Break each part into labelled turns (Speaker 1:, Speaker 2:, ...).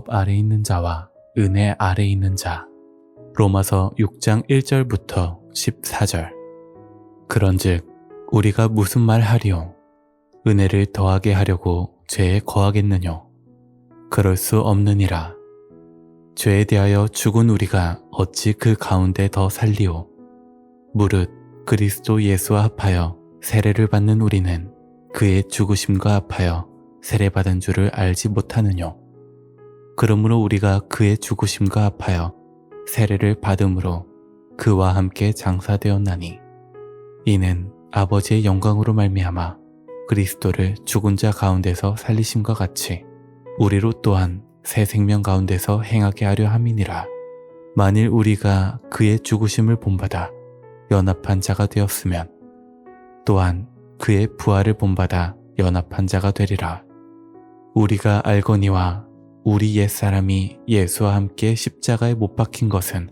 Speaker 1: 법 아래 있는 자와 은혜 아래 있는 자. 로마서 6장 1절부터 14절. 그런즉 우리가 무슨 말 하리요? 은혜를 더하게 하려고 죄에 거하겠느뇨? 그럴 수 없느니라. 죄에 대하여 죽은 우리가 어찌 그 가운데 더 살리오? 무릇 그리스도 예수와 합하여 세례를 받는 우리는 그의 죽으심과 합하여 세례받은 줄을 알지 못하느뇨? 그러므로 우리가 그의 죽으심과 합하여 세례를 받음으로 그와 함께 장사되었나니. 이는 아버지의 영광으로 말미암아 그리스도를 죽은 자 가운데서 살리심과 같이 우리로 또한 새 생명 가운데서 행하게 하려 함이니라. 만일 우리가 그의 죽으심을 본받아 연합한 자가 되었으면 또한 그의 부활을 본받아 연합한 자가 되리라. 우리가 알거니와 우리 옛사람이 예수와 함께 십자가에 못 박힌 것은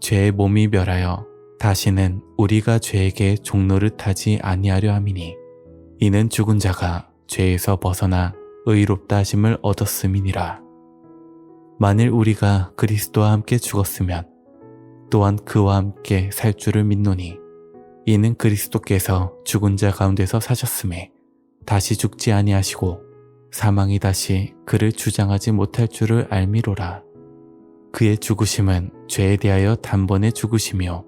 Speaker 1: 죄의 몸이 멸하여 다시는 우리가 죄에게 종로를 타지 아니하려 함이니 이는 죽은 자가 죄에서 벗어나 의롭다 하심을 얻었음이니라. 만일 우리가 그리스도와 함께 죽었으면 또한 그와 함께 살 줄을 믿노니 이는 그리스도께서 죽은 자 가운데서 사셨음에 다시 죽지 아니하시고 사망이 다시 그를 주장하지 못할 줄을 알미로라. 그의 죽으심은 죄에 대하여 단번에 죽으시며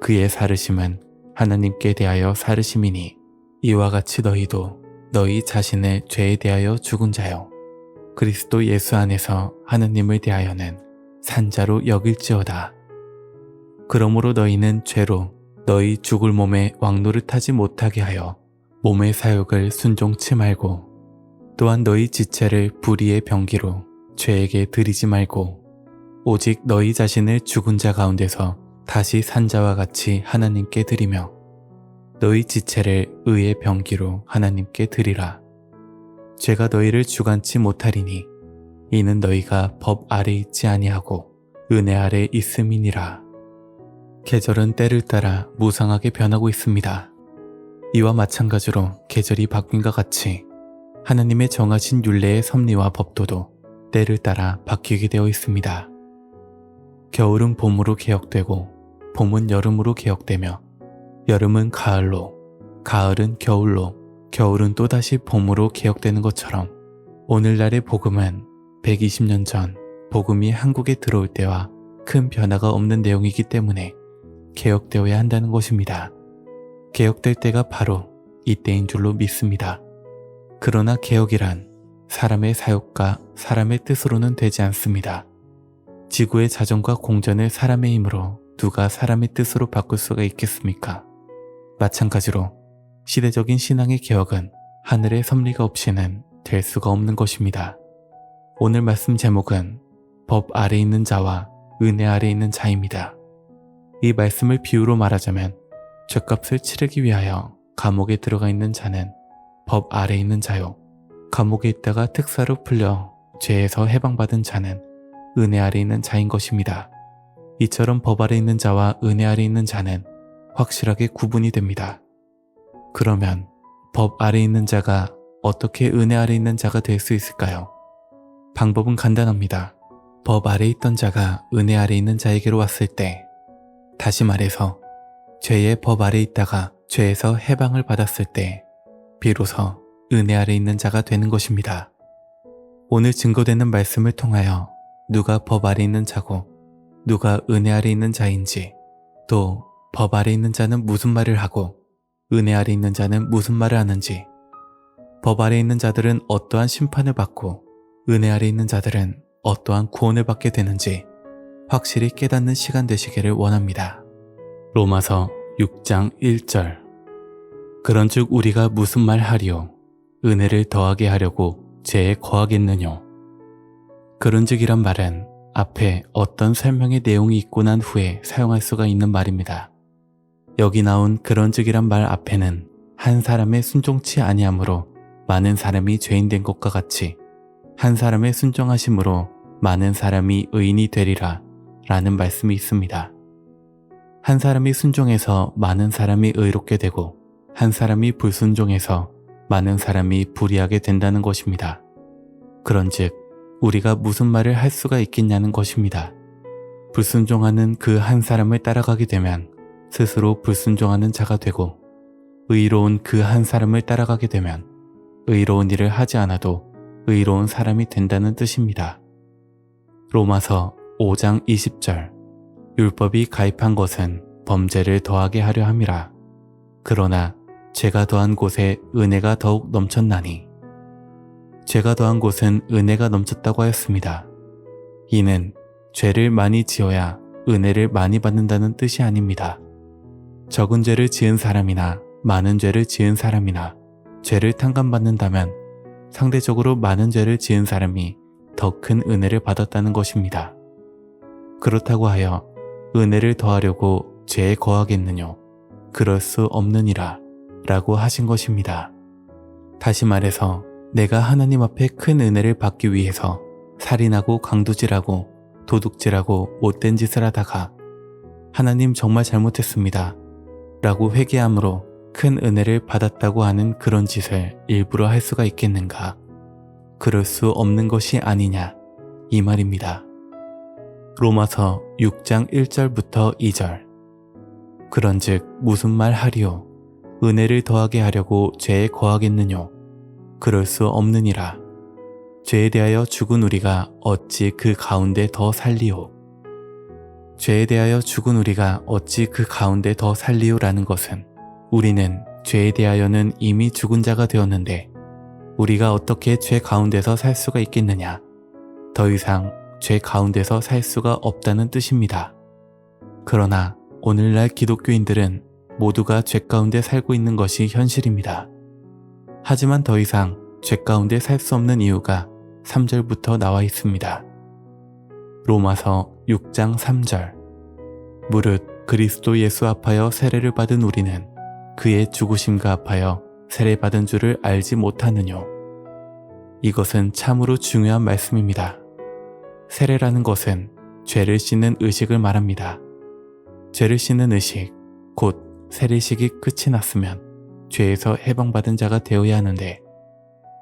Speaker 1: 그의 사르심은 하나님께 대하여 사르심이니 이와 같이 너희도 너희 자신의 죄에 대하여 죽은 자요. 그리스도 예수 안에서 하나님을 대하여는 산자로 여길지어다. 그러므로 너희는 죄로 너희 죽을 몸에 왕노릇하지 못하게 하여 몸의 사욕을 순종치 말고 또한 너희 지체를 불의의 병기로 죄에게 드리지 말고 오직 너희 자신을 죽은 자 가운데서 다시 산 자와 같이 하나님께 드리며 너희 지체를 의의 병기로 하나님께 드리라. 죄가 너희를 주관치 못하리니 이는 너희가 법 아래 있지 아니하고 은혜 아래 있음이니라. 계절은 때를 따라 무상하게 변하고 있습니다. 이와 마찬가지로 계절이 바뀐 것 같이 하나님의 정하신 율례의 섭리와 법도도 때를 따라 바뀌게 되어 있습니다. 겨울은 봄으로 개혁되고 봄은 여름으로 개혁되며 여름은 가을로 가을은 겨울로 겨울은 또다시 봄으로 개혁되는 것처럼 오늘날의 복음은 120년 전 복음이 한국에 들어올 때와 큰 변화가 없는 내용이기 때문에 개혁되어야 한다는 것입니다. 개혁될 때가 바로 이때인 줄로 믿습니다. 그러나 개혁이란 사람의 사욕과 사람의 뜻으로는 되지 않습니다. 지구의 자전과 공전을 사람의 힘으로 누가 사람의 뜻으로 바꿀 수가 있겠습니까? 마찬가지로 시대적인 신앙의 개혁은 하늘의 섭리가 없이는 될 수가 없는 것입니다. 오늘 말씀 제목은 법 아래 있는 자와 은혜 아래 있는 자입니다. 이 말씀을 비유로 말하자면 죄값을 치르기 위하여 감옥에 들어가 있는 자는 법 아래 있는 자요. 감옥에 있다가 특사로 풀려 죄에서 해방받은 자는 은혜 아래 있는 자인 것입니다. 이처럼 법 아래 있는 자와 은혜 아래 있는 자는 확실하게 구분이 됩니다. 그러면 법 아래 있는 자가 어떻게 은혜 아래 있는 자가 될 수 있을까요? 방법은 간단합니다. 법 아래 있던 자가 은혜 아래 있는 자에게로 왔을 때, 다시 말해서 죄의 법 아래 있다가 죄에서 해방을 받았을 때, 비로소 은혜 아래 있는 자가 되는 것입니다. 오늘 증거되는 말씀을 통하여 누가 법 아래 있는 자고 누가 은혜 아래 있는 자인지 또 법 아래 있는 자는 무슨 말을 하고 은혜 아래 있는 자는 무슨 말을 하는지 법 아래 있는 자들은 어떠한 심판을 받고 은혜 아래 있는 자들은 어떠한 구원을 받게 되는지 확실히 깨닫는 시간 되시기를 원합니다. 로마서 6장 1절 그런즉 우리가 무슨 말 하리요 은혜를 더하게 하려고 죄에 거하겠느뇨 그런즉이란 말은 앞에 어떤 설명의 내용이 있고 난 후에 사용할 수가 있는 말입니다. 여기 나온 그런즉이란 말 앞에는 한 사람의 순종치 아니함으로 많은 사람이 죄인 된 것과 같이 한 사람의 순종하심으로 많은 사람이 의인이 되리라 라는 말씀이 있습니다. 한 사람이 순종해서 많은 사람이 의롭게 되고 한 사람이 불순종해서 많은 사람이 불의하게 된다는 것입니다. 그런즉 우리가 무슨 말을 할 수가 있겠냐는 것입니다. 불순종하는 그 한 사람을 따라가게 되면 스스로 불순종하는 자가 되고 의로운 그 한 사람을 따라가게 되면 의로운 일을 하지 않아도 의로운 사람이 된다는 뜻입니다. 로마서 5장 20절 율법이 가입한 것은 범죄를 더하게 하려 함이라. 그러나 죄가 더한 곳에 은혜가 더욱 넘쳤나니 죄가 더한 곳은 은혜가 넘쳤다고 하였습니다. 이는 죄를 많이 지어야 은혜를 많이 받는다는 뜻이 아닙니다. 적은 죄를 지은 사람이나 많은 죄를 지은 사람이나 죄를 탕감받는다면 상대적으로 많은 죄를 지은 사람이 더 큰 은혜를 받았다는 것입니다. 그렇다고 하여 은혜를 더하려고 죄에 거하겠느뇨. 그럴 수 없느니라. 라고 하신 것입니다. 다시 말해서 내가 하나님 앞에 큰 은혜를 받기 위해서 살인하고 강도질하고 도둑질하고 못된 짓을 하다가 하나님 정말 잘못했습니다. 라고 회개함으로 큰 은혜를 받았다고 하는 그런 짓을 일부러 할 수가 있겠는가? 그럴 수 없는 것이 아니냐? 이 말입니다. 로마서 6장 1절부터 2절. 그런즉 무슨 말 하리요? 은혜를 더하게 하려고 죄에 거하겠느뇨? 그럴 수 없느니라. 죄에 대하여 죽은 우리가 어찌 그 가운데 더 살리오? 죄에 대하여 죽은 우리가 어찌 그 가운데 더 살리오라는 것은 우리는 죄에 대하여는 이미 죽은 자가 되었는데 우리가 어떻게 죄 가운데서 살 수가 있겠느냐? 더 이상 죄 가운데서 살 수가 없다는 뜻입니다. 그러나 오늘날 기독교인들은 모두가 죄 가운데 살고 있는 것이 현실입니다. 하지만 더 이상 죄 가운데 살 수 없는 이유가 3절부터 나와 있습니다. 로마서 6장 3절 무릇 그리스도 예수 앞하여 세례를 받은 우리는 그의 죽으심과 합하여 세례받은 줄을 알지 못하느뇨. 이것은 참으로 중요한 말씀입니다. 세례라는 것은 죄를 씻는 의식을 말합니다. 죄를 씻는 의식, 곧 세례식이 끝이 났으면 죄에서 해방받은 자가 되어야 하는데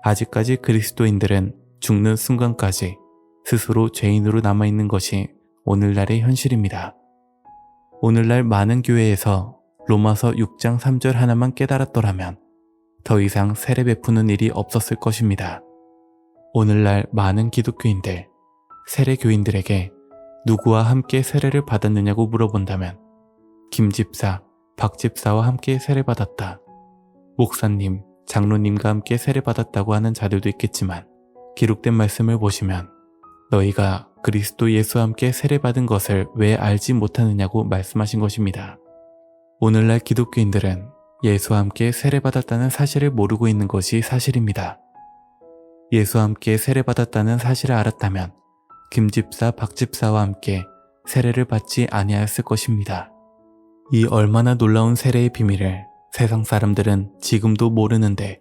Speaker 1: 아직까지 그리스도인들은 죽는 순간까지 스스로 죄인으로 남아있는 것이 오늘날의 현실입니다. 오늘날 많은 교회에서 로마서 6장 3절 하나만 깨달았더라면 더 이상 세례 베푸는 일이 없었을 것입니다. 오늘날 많은 기독교인들, 세례 교인들에게 누구와 함께 세례를 받았느냐고 물어본다면 김 집사, 박 집사와 함께 세례 받았다. 목사님, 장로님과 함께 세례 받았다고 하는 자들도 있겠지만 기록된 말씀을 보시면 너희가 그리스도 예수와 함께 세례 받은 것을 왜 알지 못하느냐고 말씀하신 것입니다. 오늘날 기독교인들은 예수와 함께 세례 받았다는 사실을 모르고 있는 것이 사실입니다. 예수와 함께 세례 받았다는 사실을 알았다면 김집사, 박집사와 함께 세례를 받지 아니하였을 것입니다. 이 얼마나 놀라운 세례의 비밀을 세상 사람들은 지금도 모르는데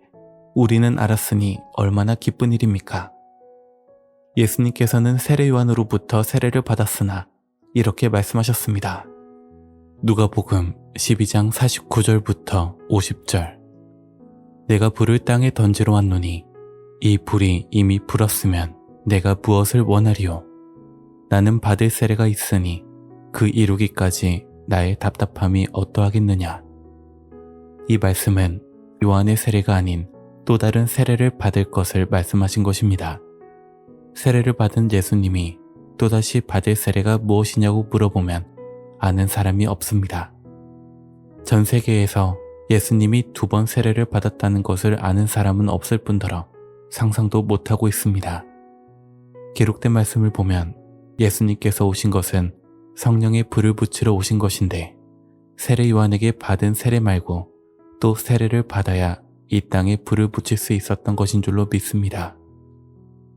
Speaker 1: 우리는 알았으니 얼마나 기쁜 일입니까? 예수님께서는 세례 요한으로부터 세례를 받았으나 이렇게 말씀하셨습니다. 누가복음 12장 49절부터 50절 내가 불을 땅에 던지러 왔노니 이 불이 이미 불었으면 내가 무엇을 원하리요? 나는 받을 세례가 있으니 그 이루기까지 나의 답답함이 어떠하겠느냐? 이 말씀은 요한의 세례가 아닌 또 다른 세례를 받을 것을 말씀하신 것입니다. 세례를 받은 예수님이 또다시 받을 세례가 무엇이냐고 물어보면 아는 사람이 없습니다. 전 세계에서 예수님이 두 번 세례를 받았다는 것을 아는 사람은 없을 뿐더러 상상도 못하고 있습니다. 기록된 말씀을 보면 예수님께서 오신 것은 성령의 불을 붙이러 오신 것인데 세례 요한에게 받은 세례 말고 또 세례를 받아야 이 땅에 불을 붙일 수 있었던 것인 줄로 믿습니다.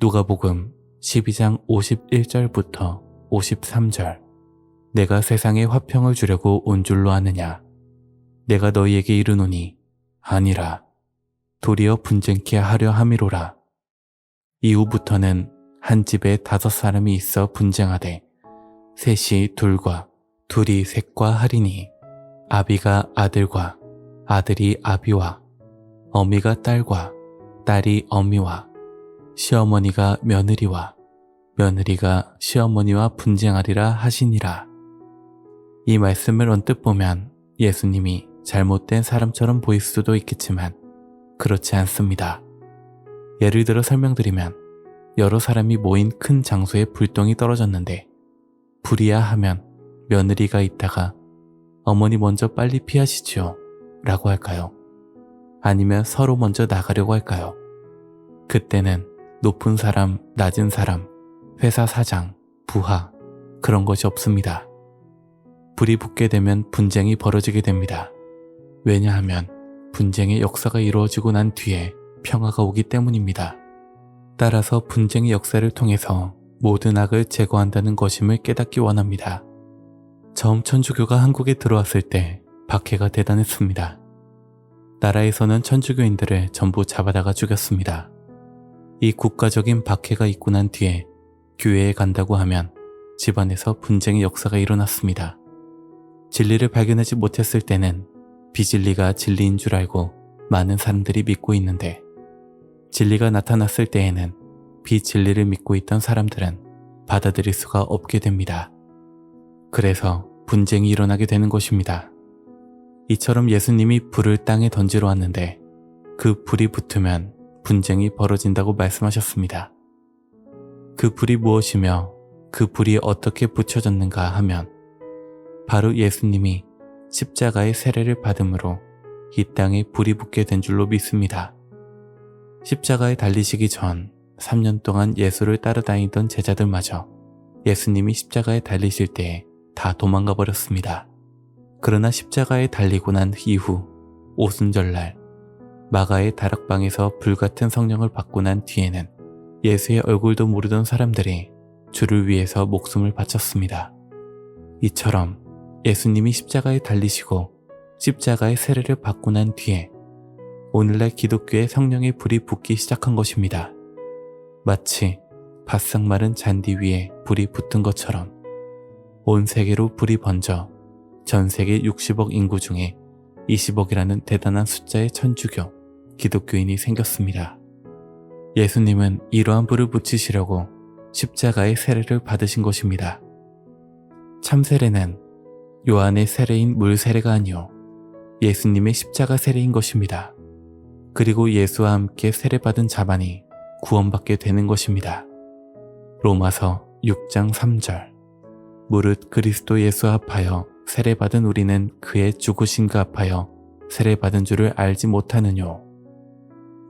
Speaker 1: 누가복음 12장 51절부터 53절. 내가 세상에 화평을 주려고 온 줄로 아느냐? 내가 너희에게 이르노니 아니라 도리어 분쟁케 하려 함이로라. 이후부터는 한 집에 다섯 사람이 있어 분쟁하되 셋이 둘과 둘이 셋과 하리니 아비가 아들과 아들이 아비와 어미가 딸과 딸이 어미와 시어머니가 며느리와 며느리가 시어머니와 분쟁하리라 하시니라. 이 말씀을 언뜻 보면 예수님이 잘못된 사람처럼 보일 수도 있겠지만 그렇지 않습니다. 예를 들어 설명드리면 여러 사람이 모인 큰 장소에 불똥이 떨어졌는데 불이야 하면 며느리가 있다가 어머니 먼저 빨리 피하시지요 라고 할까요? 아니면 서로 먼저 나가려고 할까요? 그때는 높은 사람, 낮은 사람, 회사 사장, 부하, 그런 것이 없습니다. 불이 붙게 되면 분쟁이 벌어지게 됩니다. 왜냐하면 분쟁의 역사가 이루어지고 난 뒤에 평화가 오기 때문입니다. 따라서 분쟁의 역사를 통해서 모든 악을 제거한다는 것임을 깨닫기 원합니다. 처음 천주교가 한국에 들어왔을 때 박해가 대단했습니다. 나라에서는 천주교인들을 전부 잡아다가 죽였습니다. 이 국가적인 박해가 있고 난 뒤에 교회에 간다고 하면 집안에서 분쟁의 역사가 일어났습니다. 진리를 발견하지 못했을 때는 비진리가 진리인 줄 알고 많은 사람들이 믿고 있는데 진리가 나타났을 때에는 비진리를 믿고 있던 사람들은 받아들일 수가 없게 됩니다. 그래서 분쟁이 일어나게 되는 것입니다. 이처럼 예수님이 불을 땅에 던지러 왔는데 그 불이 붙으면 분쟁이 벌어진다고 말씀하셨습니다. 그 불이 무엇이며 그 불이 어떻게 붙여졌는가 하면 바로 예수님이 십자가의 세례를 받음으로 이 땅에 불이 붙게 된 줄로 믿습니다. 십자가에 달리시기 전 3년 동안 예수를 따라다니던 제자들마저 예수님이 십자가에 달리실 때에 다 도망가 버렸습니다. 그러나 십자가에 달리고 난 이후 오순절날 마가의 다락방에서 불같은 성령을 받고 난 뒤에는 예수의 얼굴도 모르던 사람들이 주를 위해서 목숨을 바쳤습니다. 이처럼 예수님이 십자가에 달리시고 십자가의 세례를 받고 난 뒤에 오늘날 기독교의 성령의 불이 붙기 시작한 것입니다. 마치 바싹 마른 잔디 위에 불이 붙은 것처럼 온 세계로 불이 번져 전 세계 60억 인구 중에 20억이라는 대단한 숫자의 천주교, 기독교인이 생겼습니다. 예수님은 이러한 불을 붙이시려고 십자가의 세례를 받으신 것입니다. 참 세례는 요한의 세례인 물 세례가 아니요 예수님의 십자가 세례인 것입니다. 그리고 예수와 함께 세례받은 자만이 구원받게 되는 것입니다. 로마서 6장 3절 무릇 그리스도 예수 합하여 세례받은 우리는 그의 죽으신가 합하여 세례받은 줄을 알지 못하느뇨.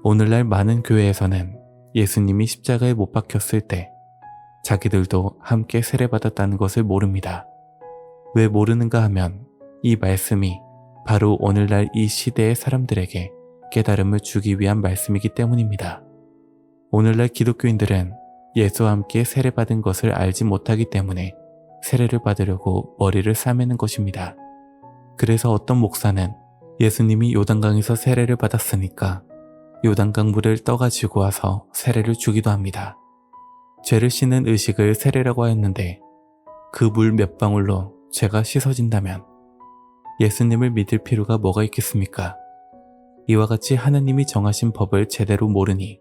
Speaker 1: 오늘날 많은 교회에서는 예수님이 십자가에 못 박혔을 때 자기들도 함께 세례받았다는 것을 모릅니다. 왜 모르는가 하면 이 말씀이 바로 오늘날 이 시대의 사람들에게 깨달음을 주기 위한 말씀이기 때문입니다. 오늘날 기독교인들은 예수와 함께 세례받은 것을 알지 못하기 때문에 세례를 받으려고 머리를 싸매는 것입니다. 그래서 어떤 목사는 예수님이 요단강에서 세례를 받았으니까 요단강 물을 떠가지고 와서 세례를 주기도 합니다. 죄를 씻는 의식을 세례라고 하였는데 그 물 몇 방울로 죄가 씻어진다면 예수님을 믿을 필요가 뭐가 있겠습니까? 이와 같이 하나님이 정하신 법을 제대로 모르니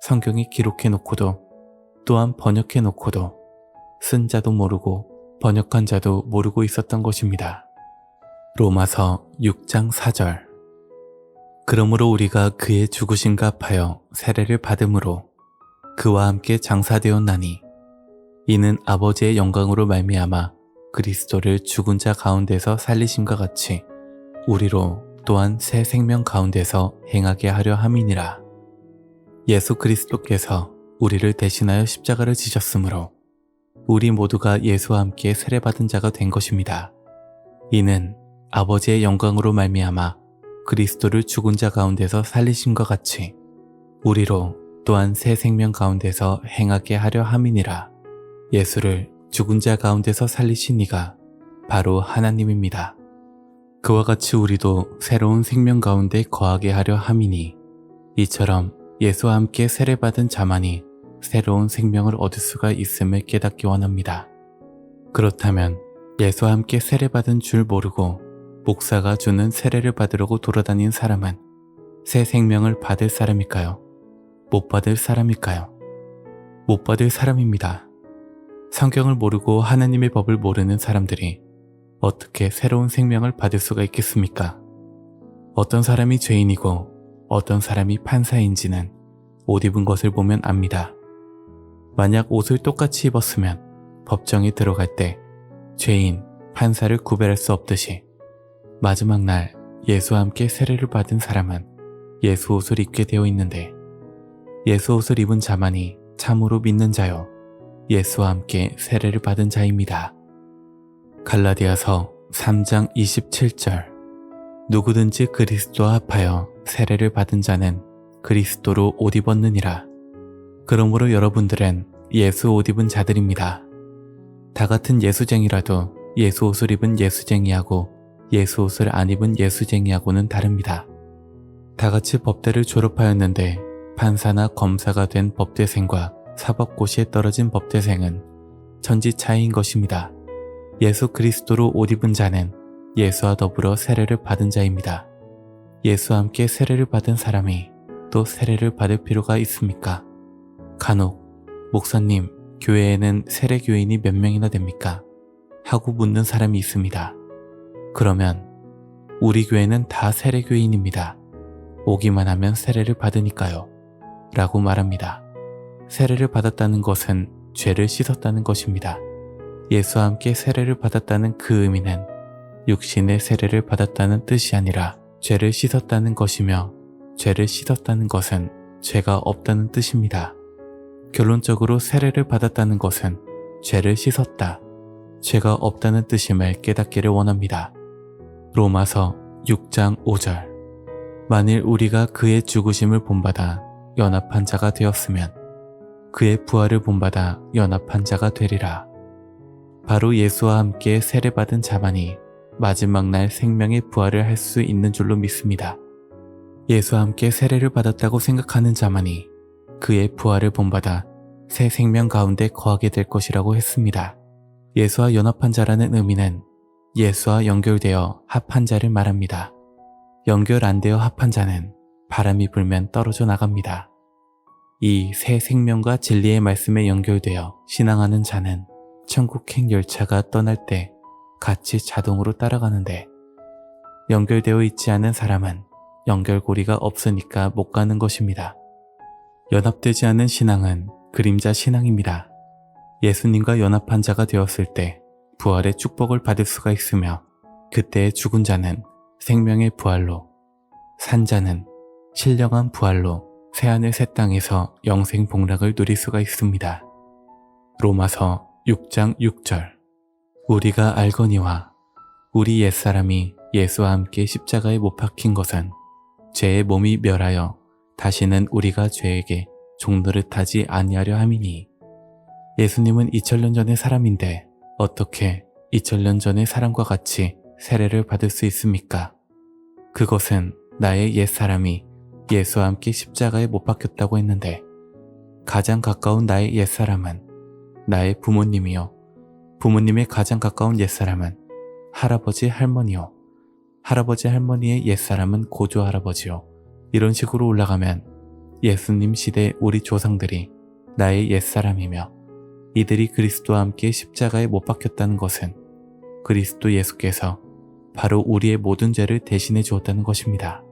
Speaker 1: 성경에 기록해 놓고도 또한 번역해 놓고도 쓴 자도 모르고 번역한 자도 모르고 있었던 것입니다. 로마서 6장 4절 그러므로 우리가 그의 죽으신가 합하여 세례를 받음으로 그와 함께 장사되었나니 이는 아버지의 영광으로 말미암아 그리스도를 죽은 자 가운데서 살리심과 같이 우리로 또한 새 생명 가운데서 행하게 하려 함이니라. 예수 그리스도께서 우리를 대신하여 십자가를 지셨으므로 우리 모두가 예수와 함께 세례받은 자가 된 것입니다. 이는 아버지의 영광으로 말미암아 그리스도를 죽은 자 가운데서 살리심과 같이 우리로 또한 새 생명 가운데서 행하게 하려 함이니라. 예수를 죽은 자 가운데서 살리신 이가 바로 하나님입니다. 그와 같이 우리도 새로운 생명 가운데 거하게 하려 함이니 이처럼 예수와 함께 세례받은 자만이 새로운 생명을 얻을 수가 있음을 깨닫기 원합니다. 그렇다면 예수와 함께 세례받은 줄 모르고 목사가 주는 세례를 받으려고 돌아다닌 사람은 새 생명을 받을 사람일까요? 못 받을 사람일까요? 못 받을 사람입니다. 성경을 모르고 하나님의 법을 모르는 사람들이 어떻게 새로운 생명을 받을 수가 있겠습니까? 어떤 사람이 죄인이고 어떤 사람이 판사인지는 옷 입은 것을 보면 압니다. 만약 옷을 똑같이 입었으면 법정에 들어갈 때 죄인, 판사를 구별할 수 없듯이 마지막 날 예수와 함께 세례를 받은 사람은 예수 옷을 입게 되어 있는데 예수 옷을 입은 자만이 참으로 믿는 자요. 예수와 함께 세례를 받은 자입니다. 갈라디아서 3장 27절 누구든지 그리스도와 합하여 세례를 받은 자는 그리스도로 옷 입었느니라. 그러므로 여러분들은 예수 옷 입은 자들입니다. 다 같은 예수쟁이라도 예수 옷을 입은 예수쟁이하고 예수 옷을 안 입은 예수쟁이하고는 다릅니다. 다 같이 법대를 졸업하였는데 판사나 검사가 된 법대생과 사법고시에 떨어진 법대생은 천지 차이인 것입니다. 예수 그리스도로 옷 입은 자는 예수와 더불어 세례를 받은 자입니다. 예수와 함께 세례를 받은 사람이 또 세례를 받을 필요가 있습니까? 간혹, 목사님, 교회에는 세례 교인이 몇 명이나 됩니까? 하고 묻는 사람이 있습니다. 그러면 우리 교회는 다 세례 교인입니다. 오기만 하면 세례를 받으니까요. 라고 말합니다. 세례를 받았다는 것은 죄를 씻었다는 것입니다. 예수와 함께 세례를 받았다는 그 의미는 육신의 세례를 받았다는 뜻이 아니라 죄를 씻었다는 것이며 죄를 씻었다는 것은 죄가 없다는 뜻입니다. 결론적으로 세례를 받았다는 것은 죄를 씻었다, 죄가 없다는 뜻임을 깨닫기를 원합니다. 로마서 6장 5절 만일 우리가 그의 죽으심을 본받아 연합한 자가 되었으면 그의 부활을 본받아 연합한 자가 되리라. 바로 예수와 함께 세례받은 자만이 마지막 날 생명의 부활을 할 수 있는 줄로 믿습니다. 예수와 함께 세례를 받았다고 생각하는 자만이 그의 부활을 본받아 새 생명 가운데 거하게 될 것이라고 했습니다. 예수와 연합한 자라는 의미는 예수와 연결되어 합한 자를 말합니다. 연결 안 되어 합한 자는 바람이 불면 떨어져 나갑니다. 이 새 생명과 진리의 말씀에 연결되어 신앙하는 자는 천국행 열차가 떠날 때 같이 자동으로 따라가는데 연결되어 있지 않은 사람은 연결고리가 없으니까 못 가는 것입니다. 연합되지 않은 신앙은 그림자 신앙입니다. 예수님과 연합한 자가 되었을 때 부활의 축복을 받을 수가 있으며 그때의 죽은 자는 생명의 부활로 산 자는 신령한 부활로 새하늘 새 땅에서 영생 복락을 누릴 수가 있습니다. 로마서 6장 6절 우리가 알거니와 우리 옛사람이 예수와 함께 십자가에 못 박힌 것은 죄의 몸이 멸하여 다시는 우리가 죄에게 종노릇하지 아니하려 함이니 예수님은 2000년 전의 사람인데 어떻게 2000년 전의 사람과 같이 세례를 받을 수 있습니까? 그것은 나의 옛사람이 예수와 함께 십자가에 못 박혔다고 했는데 가장 가까운 나의 옛사람은 나의 부모님이요. 부모님의 가장 가까운 옛사람은 할아버지 할머니요. 할아버지 할머니의 옛사람은 고조 할아버지요. 이런 식으로 올라가면 예수님 시대 우리 조상들이 나의 옛사람이며 이들이 그리스도와 함께 십자가에 못 박혔다는 것은 그리스도 예수께서 바로 우리의 모든 죄를 대신해 주었다는 것입니다.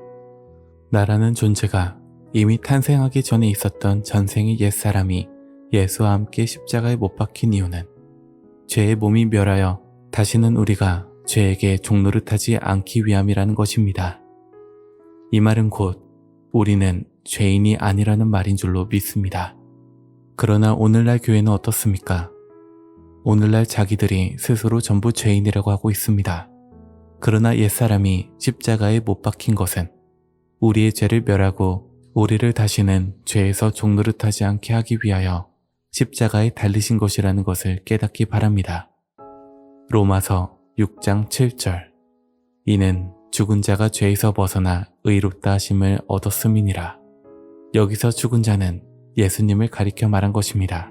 Speaker 1: 나라는 존재가 이미 탄생하기 전에 있었던 전생의 옛사람이 예수와 함께 십자가에 못 박힌 이유는 죄의 몸이 멸하여 다시는 우리가 죄에게 종노릇하지 않기 위함이라는 것입니다. 이 말은 곧 우리는 죄인이 아니라는 말인 줄로 믿습니다. 그러나 오늘날 교회는 어떻습니까? 오늘날 자기들이 스스로 전부 죄인이라고 하고 있습니다. 그러나 옛사람이 십자가에 못 박힌 것은 우리의 죄를 멸하고 우리를 다시는 죄에서 종노릇하지 않게 하기 위하여 십자가에 달리신 것이라는 것을 깨닫기 바랍니다. 로마서 6장 7절 이는 죽은 자가 죄에서 벗어나 의롭다 하심을 얻었음이니라. 여기서 죽은 자는 예수님을 가리켜 말한 것입니다.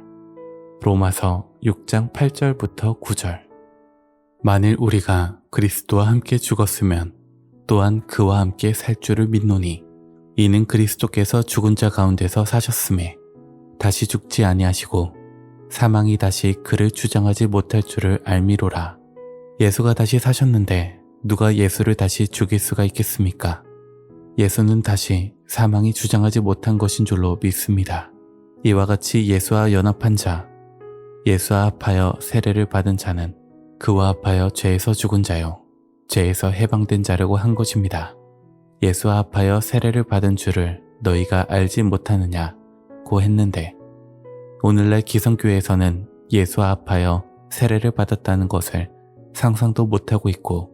Speaker 1: 로마서 6장 8절부터 9절 만일 우리가 그리스도와 함께 죽었으면 또한 그와 함께 살 줄을 믿노니 이는 그리스도께서 죽은 자 가운데서 사셨음에 다시 죽지 아니하시고 사망이 다시 그를 주장하지 못할 줄을 알미로라. 예수가 다시 사셨는데 누가 예수를 다시 죽일 수가 있겠습니까? 예수는 다시 사망이 주장하지 못한 것인 줄로 믿습니다. 이와 같이 예수와 연합한 자, 예수와 합하여 세례를 받은 자는 그와 합하여 죄에서 죽은 자요, 죄에서 해방된 자라고 한 것입니다. 예수와 합하여 세례를 받은 줄을 너희가 알지 못하느냐 고 했는데 오늘날 기성교회에서는 예수와 합하여 세례를 받았다는 것을 상상도 못하고 있고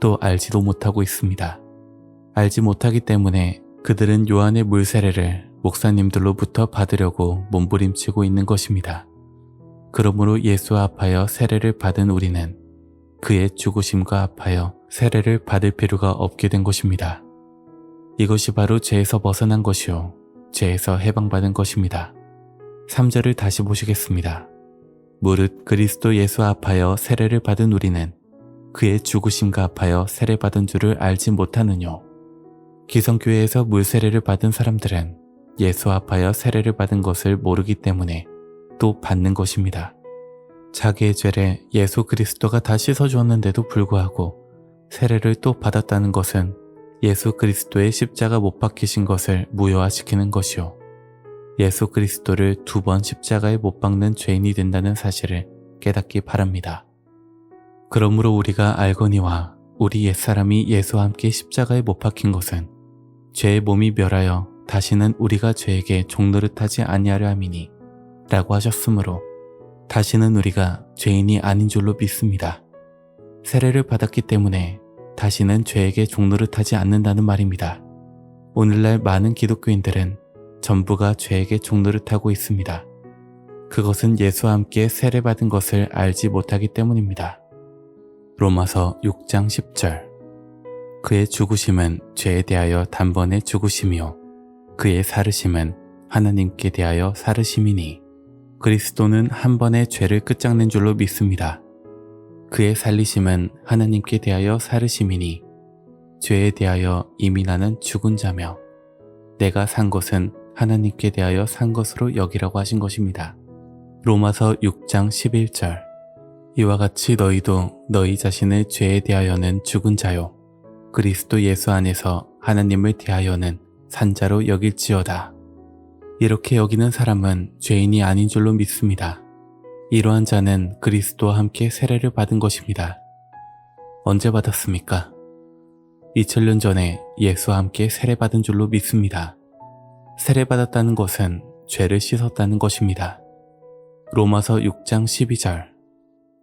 Speaker 1: 또 알지도 못하고 있습니다. 알지 못하기 때문에 그들은 요한의 물 세례를 목사님들로부터 받으려고 몸부림치고 있는 것입니다. 그러므로 예수와 합하여 세례를 받은 우리는 그의 죽으심과 합하여 세례를 받을 필요가 없게 된 것입니다. 이것이 바로 죄에서 벗어난 것이요. 죄에서 해방받은 것입니다. 3절을 다시 보시겠습니다. 무릇 그리스도 예수와 합하여 세례를 받은 우리는 그의 죽으심과 합하여 세례받은 줄을 알지 못하느뇨. 기성교회에서 물세례를 받은 사람들은 예수와 합하여 세례를 받은 것을 모르기 때문에 또 받는 것입니다. 자기의 죄를 예수 그리스도가 다 씻어주었는데도 불구하고 세례를 또 받았다는 것은 예수 그리스도의 십자가 못 박히신 것을 무효화시키는 것이요. 예수 그리스도를 두 번 십자가에 못 박는 죄인이 된다는 사실을 깨닫기 바랍니다. 그러므로 우리가 알거니와 우리 옛사람이 예수와 함께 십자가에 못 박힌 것은 죄의 몸이 멸하여 다시는 우리가 죄에게 종노릇하지 아니하려 함이니 라고 하셨으므로 다시는 우리가 죄인이 아닌 줄로 믿습니다. 세례를 받았기 때문에 다시는 죄에게 종노릇하지 않는다는 말입니다. 오늘날 많은 기독교인들은 전부가 죄에게 종노릇하고 있습니다. 그것은 예수와 함께 세례받은 것을 알지 못하기 때문입니다. 로마서 6장 10절 그의 죽으심은 죄에 대하여 단번에 죽으심이요 그의 사르심은 하나님께 대하여 사르심이니 그리스도는 한 번에 죄를 끝장낸 줄로 믿습니다. 그의 살리심은 하나님께 대하여 사르심이니 죄에 대하여 이미 나는 죽은 자며 내가 산 것은 하나님께 대하여 산 것으로 여기라고 하신 것입니다. 로마서 6장 11절 이와 같이 너희도 너희 자신의 죄에 대하여는 죽은 자요 그리스도 예수 안에서 하나님을 대하여는 산자로 여길지어다. 이렇게 여기는 사람은 죄인이 아닌 줄로 믿습니다. 이러한 자는 그리스도와 함께 세례를 받은 것입니다. 언제 받았습니까? 2000년 전에 예수와 함께 세례받은 줄로 믿습니다. 세례받았다는 것은 죄를 씻었다는 것입니다. 로마서 6장 12절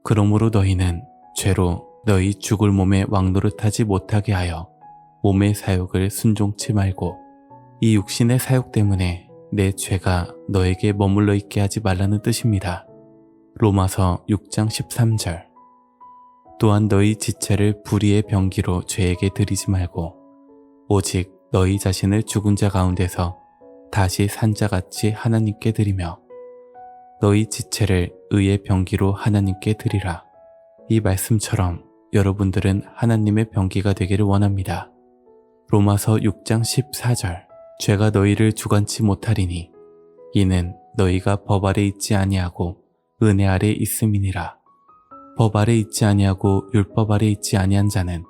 Speaker 1: 그러므로 너희는 죄로 너희 죽을 몸에 왕노릇하지 못하게 하여 몸의 사욕을 순종치 말고 이 육신의 사욕 때문에 내 죄가 너에게 머물러 있게 하지 말라는 뜻입니다. 로마서 6장 13절 또한 너희 지체를 불의의 병기로 죄에게 드리지 말고 오직 너희 자신을 죽은 자 가운데서 다시 산 자같이 하나님께 드리며 너희 지체를 의의 병기로 하나님께 드리라. 이 말씀처럼 여러분들은 하나님의 병기가 되기를 원합니다. 로마서 6장 14절 죄가 너희를 주관치 못하리니 이는 너희가 법 아래 있지 아니하고 은혜 아래 있음이니라. 법 아래 있지 아니하고 율법 아래 있지 아니한 자는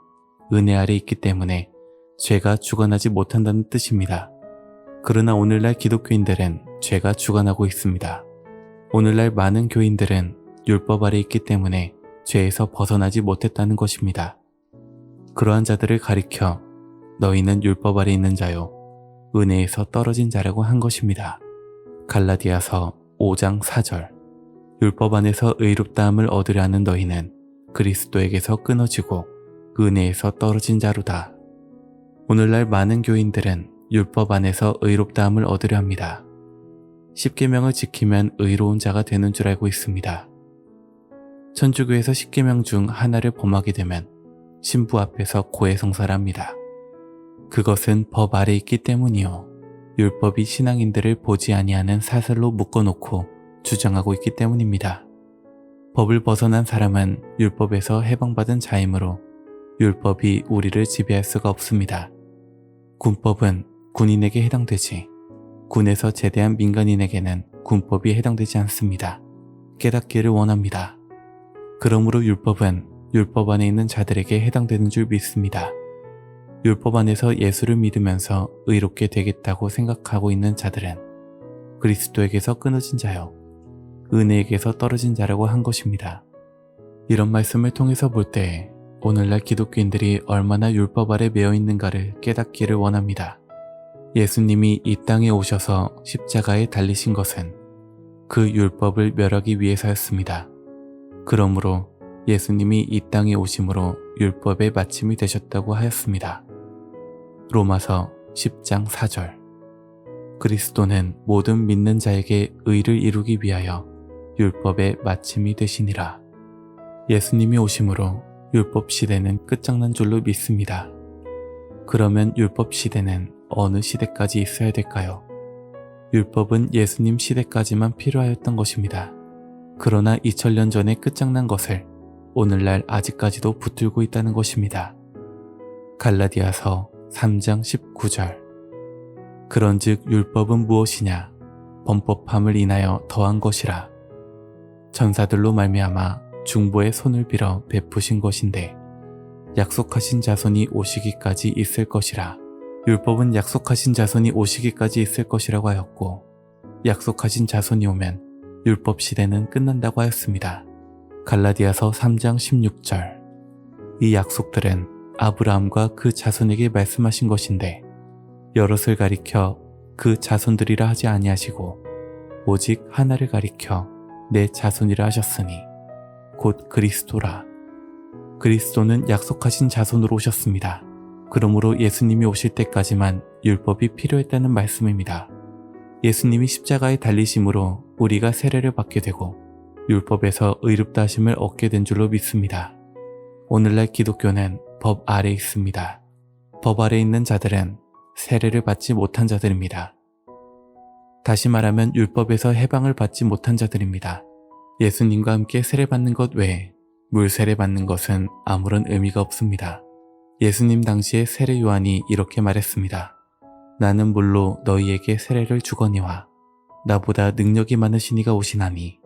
Speaker 1: 은혜 아래 있기 때문에 죄가 주관하지 못한다는 뜻입니다. 그러나 오늘날 기독교인들은 죄가 주관하고 있습니다. 오늘날 많은 교인들은 율법 아래 있기 때문에 죄에서 벗어나지 못했다는 것입니다. 그러한 자들을 가리켜 너희는 율법 아래 있는 자요 은혜에서 떨어진 자라고 한 것입니다. 갈라디아서 5장 4절 율법 안에서 의롭다함을 얻으려 하는 너희는 그리스도에게서 끊어지고 은혜에서 떨어진 자로다. 오늘날 많은 교인들은 율법 안에서 의롭다함을 얻으려 합니다. 십계명을 지키면 의로운 자가 되는 줄 알고 있습니다. 천주교에서 십계명 중 하나를 범하게 되면 신부 앞에서 고해성사랍니다. 그것은 법 아래 있기 때문이요. 율법이 신앙인들을 보지 아니하는 사슬로 묶어놓고 주장하고 있기 때문입니다. 법을 벗어난 사람은 율법에서 해방받은 자이므로 율법이 우리를 지배할 수가 없습니다. 군법은 군인에게 해당되지 군에서 제대한 민간인에게는 군법이 해당되지 않습니다. 깨닫기를 원합니다. 그러므로 율법은 율법 안에 있는 자들에게 해당되는 줄 믿습니다. 율법 안에서 예수를 믿으면서 의롭게 되겠다고 생각하고 있는 자들은 그리스도에게서 끊어진 자요. 은혜에게서 떨어진 자라고 한 것입니다. 이런 말씀을 통해서 볼 때 오늘날 기독교인들이 얼마나 율법 아래 매여 있는가를 깨닫기를 원합니다. 예수님이 이 땅에 오셔서 십자가에 달리신 것은 그 율법을 멸하기 위해서였습니다. 그러므로 예수님이 이 땅에 오심으로 율법의 마침이 되셨다고 하였습니다. 로마서 10장 4절 그리스도는 모든 믿는 자에게 의를 이루기 위하여 율법의 마침이 되시니라. 예수님이 오심으로 율법 시대는 끝장난 줄로 믿습니다. 그러면 율법 시대는 어느 시대까지 있어야 될까요? 율법은 예수님 시대까지만 필요하였던 것입니다. 그러나 2000년 전에 끝장난 것을 오늘날 아직까지도 붙들고 있다는 것입니다. 갈라디아서 3장 19절 그런즉 율법은 무엇이냐 범법함을 인하여 더한 것이라 전사들로 말미암아 중보의 손을 빌어 베푸신 것인데 약속하신 자손이 오시기까지 있을 것이라 율법은 약속하신 자손이 오시기까지 있을 것이라고 하였고 약속하신 자손이 오면 율법 시대는 끝난다고 하였습니다. 갈라디아서 3장 16절 이 약속들은 아브라함과 그 자손에게 말씀하신 것인데 여럿을 가리켜 그 자손들이라 하지 아니하시고 오직 하나를 가리켜 내 자손이라 하셨으니 곧 그리스도라 그리스도는 약속하신 자손으로 오셨습니다. 그러므로 예수님이 오실 때까지만 율법이 필요했다는 말씀입니다. 예수님이 십자가에 달리심으로 우리가 세례를 받게 되고 율법에서 의롭다 하심을 얻게 된 줄로 믿습니다. 오늘날 기독교는 법 아래 있습니다. 법 아래 있는 자들은 세례를 받지 못한 자들입니다. 다시 말하면 율법에서 해방을 받지 못한 자들입니다. 예수님과 함께 세례받는 것 외에 물 세례 받는 것은 아무런 의미가 없습니다. 예수님 당시에 세례 요한이 이렇게 말했습니다. 나는 물로 너희에게 세례를 주거니와 나보다 능력이 많으신 이가 오시나니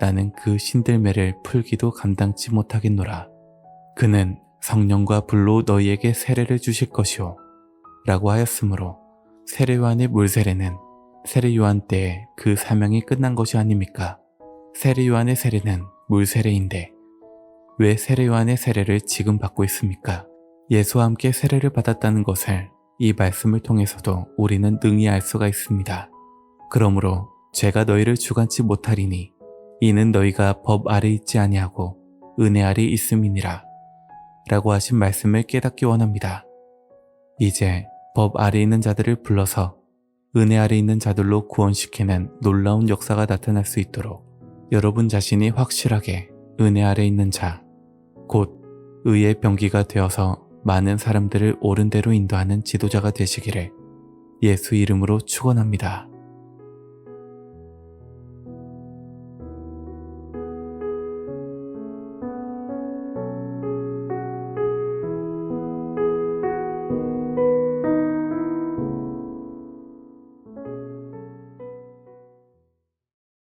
Speaker 1: 나는 그 신들매를 풀기도 감당치 못하겠노라. 그는 성령과 불로 너희에게 세례를 주실 것이오. 라고 하였으므로 세례 요한의 물 세례는 세례 요한 때에 그 사명이 끝난 것이 아닙니까? 세례 요한의 세례는 물 세례인데 왜 세례 요한의 세례를 지금 받고 있습니까? 예수와 함께 세례를 받았다는 것을 이 말씀을 통해서도 우리는 능히 알 수가 있습니다. 그러므로 제가 너희를 주관치 못하리니 이는 너희가 법 아래 있지 아니하고 은혜 아래 있음이니라 라고 하신 말씀을 깨닫기 원합니다. 이제 법 아래 있는 자들을 불러서 은혜 아래 있는 자들로 구원시키는 놀라운 역사가 나타날 수 있도록 여러분 자신이 확실하게 은혜 아래 있는 자, 곧 의의 병기가 되어서 많은 사람들을 옳은 대로 인도하는 지도자가 되시기를 예수 이름으로 축원합니다.